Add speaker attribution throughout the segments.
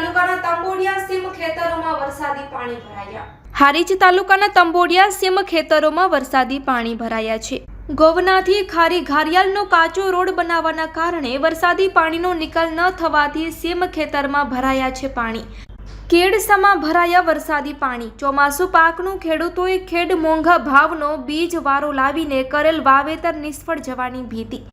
Speaker 1: તાલુકાના તંબોડિયા સીમ ખેતરોમાં વરસાદી પાણી ભરાયા. હારીજ તાલુકાના તંબોડિયા સીમ ખેતરોમાં વરસાદી પાણી ભરાયા છે. ગોવનાથી ખારી ઘારિયાલનો કાચો રોડ બનાવવાના કારણે વરસાદી પાણીનો નિકાલ ન થવાથી સીમ ખેતરમાં ભરાયા છે પાણી. કેડસામાં ભરાયા વરસાદી પાણી. ચોમાસુ પાકનું ખેડૂતોએ ખેડ મોંઘા ભાવનો બીજ વારો લાવીને કરેલ વાવેતર નિષ્ફળ જવાની ભીતિ.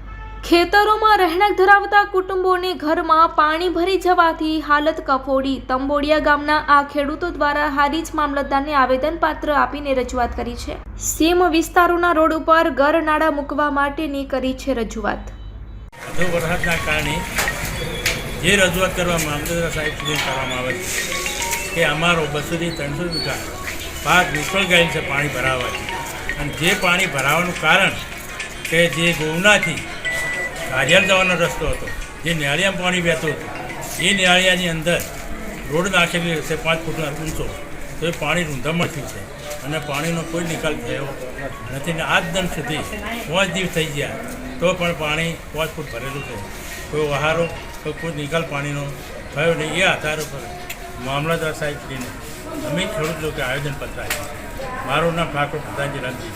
Speaker 1: ખેતરોમાં રહેણાંક ધરાવતા કુટુંબોને ઘરમાં પાણી ભરી જવાથી હાલત કફોડી. તંબોડિયા ગામના આ ખેડૂતો દ્વારા હારીજ મામલતદારને આવેદનપાત્ર આપીને રજૂઆત કરી છે. સીમ વિસ્તારોના રોડ ઉપર ઘર નાળા મૂકવા માટેની કરી છે રજૂઆત.
Speaker 2: વરસાદના કારણે જે રજૂઆત કરવા મામલતદાર સાહેબ સુધી કરવામાં આવે છે કે અમારો બસોથી ત્રણસો વીઘા પાક નિષ્ફળ ગયેલ છે પાણી ભરાવવાથી અને જે પાણી ભરાવાનું કારણ કે જે ગોવનાથી કાજલ જવાનો રસ્તો હતો. જે નેળિયામાં પાણી વહેતું હતું. એ નિયાળિયાની અંદર રોડ નાખેલી હશે પાંચ ફૂટના ઊંચો. તો એ પાણી રૂંધામણ થયું છે. અને પાણીનો કોઈ નિકાલ થયો નથી. ને આજ દિન સુધી પાંચ દિવસ થઈ ગયા તો પણ પાણી પાંચ ફૂટ ભરેલું છે. કોઈ વહારો તો કોઈ નિકાલ પાણીનો થયો નહીં. એ આધાર ઉપર મામલતદાર સાહેબશ્રીને અમે ખેડૂત લોકો આયોજનપત્ર આપ્યું મારું નામ ઠાકોર પ્રધાનજી રણજી